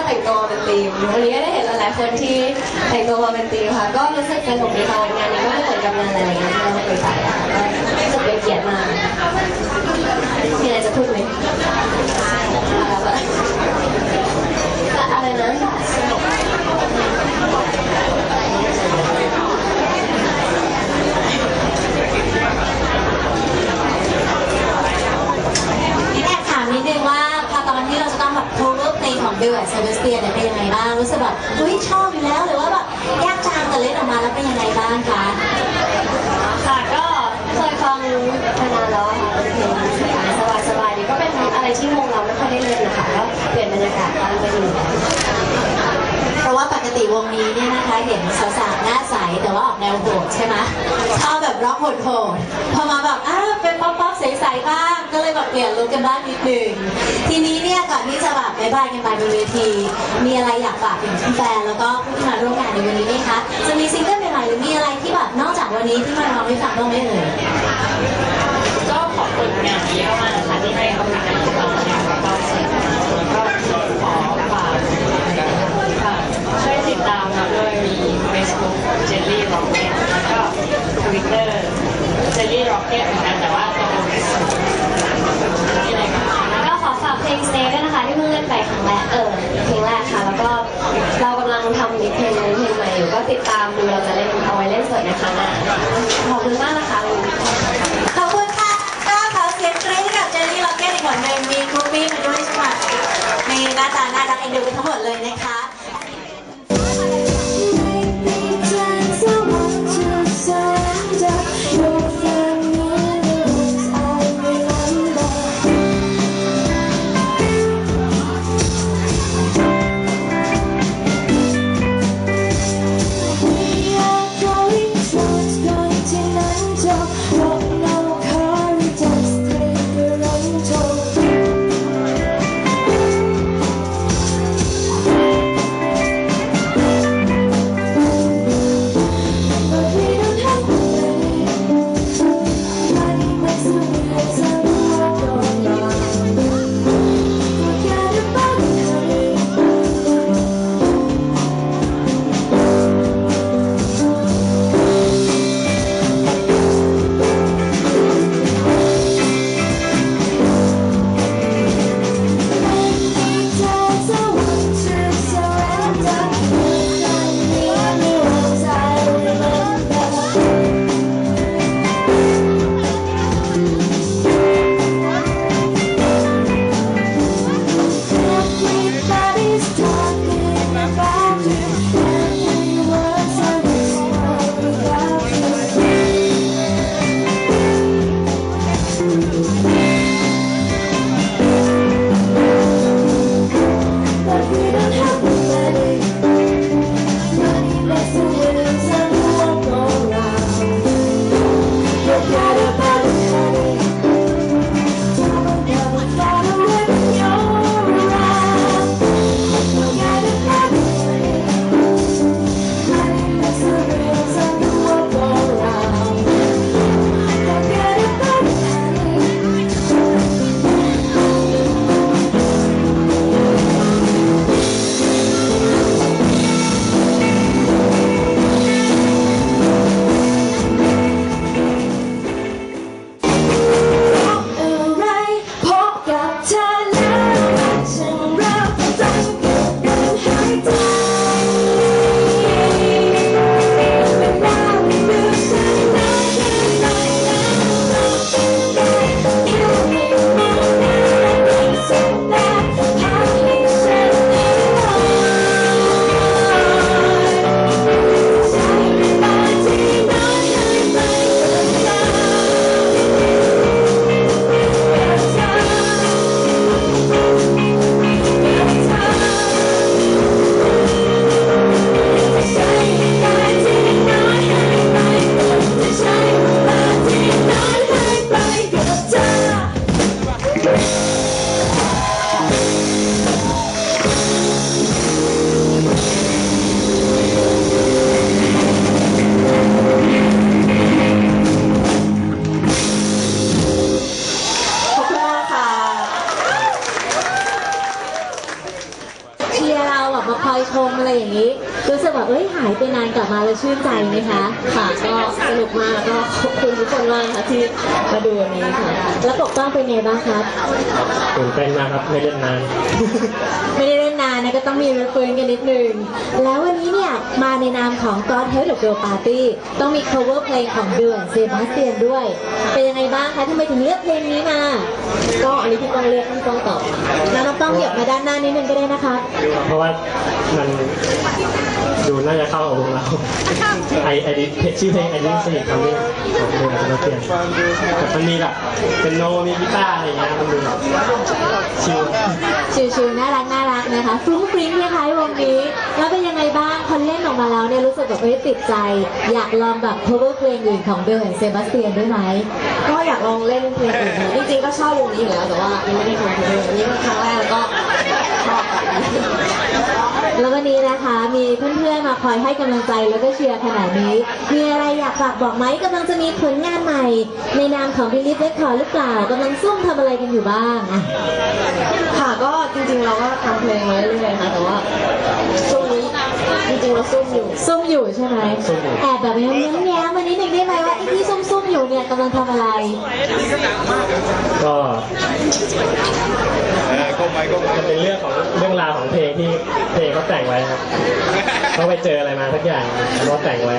จะแต่งตัวเป็นตีมวันนี้ก็ได้เห็นหลายๆคนที่แต่งตัวมาเป็นตีมค่ะ ก็รู้สึกสนุกในการงานนี้ก็ได้เหมือนกับงานอะไรอย่างเงี้ยที่เราเคยไปค่ก็รู้สึกเป็นเกียรติมากมีอะไรจะพูดไหมอะไรนะ ของเดวิดเซเบสเตียนเนี่ยเป็นยังไงบ้างรู้สึกแบบเฮ้ยชอบอยู่แล้วหรือว่าแบบยากจังแต่เล่นออกมาแล้วเป็นยังไงบ้างคะค่ะก็เคยฟังมานานแล้วค่ะเป็นเพลงสบายสบายๆดีก็เป็นอะไรที่วงเราไม่ค่อยได้เล่นนะคะก็เปลี่ยนบรรยากาศบ้างไปดูเพราะว่าปกติวงนี้เนี่ยนะคะเห็นสาวๆหน้าใสแต่ว่าออกแนวโหดใช่ไหมชอบแบบร็อกโหดๆพอมาแบบอ้าวเป็นป๊อปๆใสๆบ้าง ก็เลยแบบเปลี่ยนลุคกันบ้างนิดหนึ่งทีนี้เนี่ยก่อนที่จะแบบบายบายกันไปบนเวที มีอะไรอยากฝากถึงแฟนแล้วก็ผู้ที่มาร่วมงานในวันนี้ไหมคะจะมีซิงเกิลใหม่ๆหรือมีอะไรที่แบบนอกจากวันนี้ที่มาร้องให้ฟังบ้างไหมเอ่ยก็ขอบคุณงานนี้มากๆนะที่ให้โอกาสพวกเราเนี่ยแล้วก็เสียงแล้วก็ขอฝากช่วยติดตามเราด้วยมี Facebook Jelly Rocket แล้วก็ Twitter Jelly Rocket เหมือนกันต่ว่าตัวที่ไหนกัน แล้วก็ขอฝากเพ ลง Stay ด้วยนะคะที่เพิ่งเล่นไปครั้งแรกเออเพลงแรกค่ะ แล้วก็เรากำลังทำอีกเพลงนึงเพลงใหม่อยู่ก็ติดตามดูเราจะเล่นเอาไว้เล่นสดนะคะขอบคุณมากนะคะขอบคุณค่ะก็ขอเสียงกรี๊ดให้กับเจลลี่ล็อกเก็ตอีกคนหนึ่งมีกรุ๊ปปี้มาด้วยใช่ไหมมีหน้าตาน่ารักเอ็นดูไปทั้งหมดเลยนะคะายไปนานกลับมาแล้วชื่นใจไหมคะ ค่ะก็สนุกมากแล้วก็ขอบคุณทุกคนมากค่ะที่มาดูวันนี้ค่ะ แล้วปกป้องเป็นไงบ้างครับตื่นเต้นมากครับไม่เล่นนาน ไม่ได้เล่นนานนะก็ต้องมีรื้อฟื้นกันนิดนึง แล้ววันนี้เนี่ยมาในนามของ God Help the Girl Party ต้องมี cover เพลงของเดือนเซบาสเตียนด้วย เป็นยังไงบ้างคะทำไมถึงเลือกเพลงนี้มา ก็อันนี้พี่ต้องเลือกพี่ต้องตอบแล้วน้องต้องเหยียบมาด้านหน้านิดนึงก็ได้นะคะ เพราะว่ามัน ดูน่าจะเข้ากับวงเราไอไอดิชื่อเพลงไอดิสนิทคำนี้ของเดือนเราเปลี่ยนแต่มันมีแบบเป็นโนมีกีตาร์อะไรอย่างเงี้ยมันดูแบบชิลชิวๆน่ารักน่ารักนะคะฟรุ้งฟริ้งคล้ายๆวงนี้แล้วเป็นยังไงบ้างพอเล่นออกมาแล้วเนี่ยรู้สึกแบบเอ้ยติดใจ อยากลองแบบ cover เพลงอื่นของเดือนเซบาสเตียนด้วยไหมก็อยากลองเล่นเพลงอื่นนะจริงๆก็ชอบวงนี้อยู่แล้วแต่ว่ายังไม่ได้ทำเพลงอันนี้เป็นครั้งแรกแล้วก็ชอบค่ะ แล้ววันนี้นะคะมีเพื่อนๆมาคอยให้กำลังใจแล้วก็เชียร์ขนาดนี้ มีอะไรอยากฝากบอกไหมกำลังจะมีผลงานใหม่ ในนามของบิลลิฟเรคคอร์หรือเปล่ากำลังซุ่มทำอะไรกันอยู่บ้างอะค่ะก็จริงๆเราก็ทำเพลงมาเรื่อยๆค่ะแต่ว่าช่วงนี้จริงๆเราซุ่มอยู่ซุ่มอยู่ใช่ไหมซุ่มอยู่แอบแบบแง้มๆวันนี้หนึ่งได้ไหมว่าไอ้ที่ซุ่มๆอยู่เนี่ยกำลังทำอะไร ก็ มันเป็นเรื่องของเรื่องราวของเพลงที่เพลงเขาแต่งไว้ครับเขาไปเจออะไรมาสักอย่างเขาแต่งไว้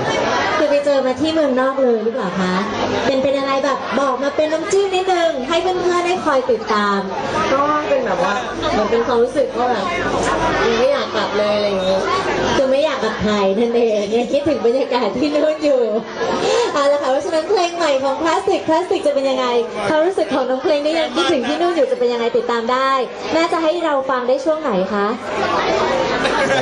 คือไปเจอมาที่เมืองนอกเลยหรือเปล่าคะ เป็นเป็นอะไรแบบบอกมาเป็นน้ำจิ้มนิดนึงให้เพื่อนๆได้คอยติดตาม ก็เป็นแบบว่าเหมือนเป็นความรู้สึกว่าแบบยังไม่อยากกลับเลยอะไรอย่างเกกับใครนั่นเองยังคิดถึงบรรยากาศที่นู่นอยู่เอาละค่ะเพราะฉะนั้นเพลงใหม่ของคลาสสิกคลาสสิกจะเป็นยังไงความรู้สึกของน้องเพลงที่ยังคิดถึงที่นู่นอยู่จะเป็นยังไงติดตามได้น่าจะให้เราฟังได้ช่วงไหนคะ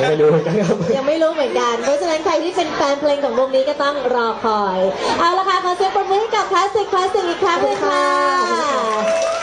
ไม่รู้เหมือนกันครับยังไม่รู้เหมือนกันเพราะฉะนั้นใครที่เป็นแฟนเพลงของวงนี้ก็ต้องรอคอย เอาละค่ะขอเสียงปรบมือให้กับคลาสสิกคลาสสิกอีกครั้งเลยค่ะ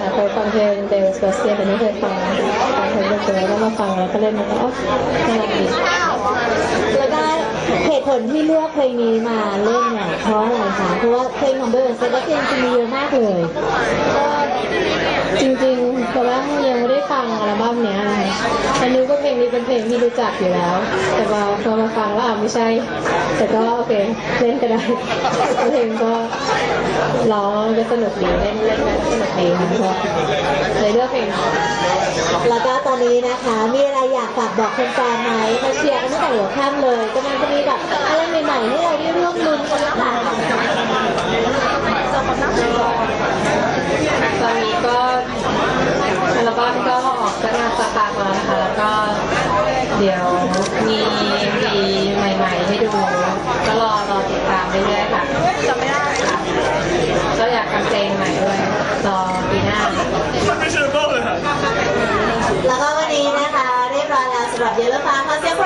ค่ะเคยฟังเพลงเดวิสกอเซียแต่ไม่เคยฟังฟังเพลงเดวิสแล้วก็มาฟังแล้วก็เล่นแล้วก็อ๋อน่ารักดีแล้วก็เหตุผลที่เลือกเพลงนี้มาเล่นเนี่ยเพราะอะไรคะเพราะว่าเพลงของเบอร์เซนต์เพลงจะมีเยอะมากเลยก็จริงๆตอนแรกยังไม่ได้ฟังอัลบั้มเนี้ยนะคะแต่นึกว่าเพลงนี้เป็นเพลงที่รู้จักอยู่แล้ว แต่พอพอมาฟังแล้วอะไม่ใช่ แต่ก็โอเคเล่นก็ได้เพลงก็ ร้องก็สนุกดีเล่นเล่นก็สนุกดีค่ะก็เลยเลือกเพลงแล้วก็ตอนนี้นะคะ มีอะไรอยากฝากบอกแฟนๆไหมมาเชียร์กันตั้งแต่หัวค่ำเลยกำลังจะมีแบบอะไรใหม่ๆให้เราได้ร่วมลุ้นกันหรือเปล่าตอนนี้ก็อัลบั้มก็ออกก็มาสักพักแล้วนะคะแล้วก็เดี๋ยวมีมีใหม่ ๆ ให้ดู ก็รอรอติดตามเรื่อยๆค่ะจำไม่ได้ แล้ว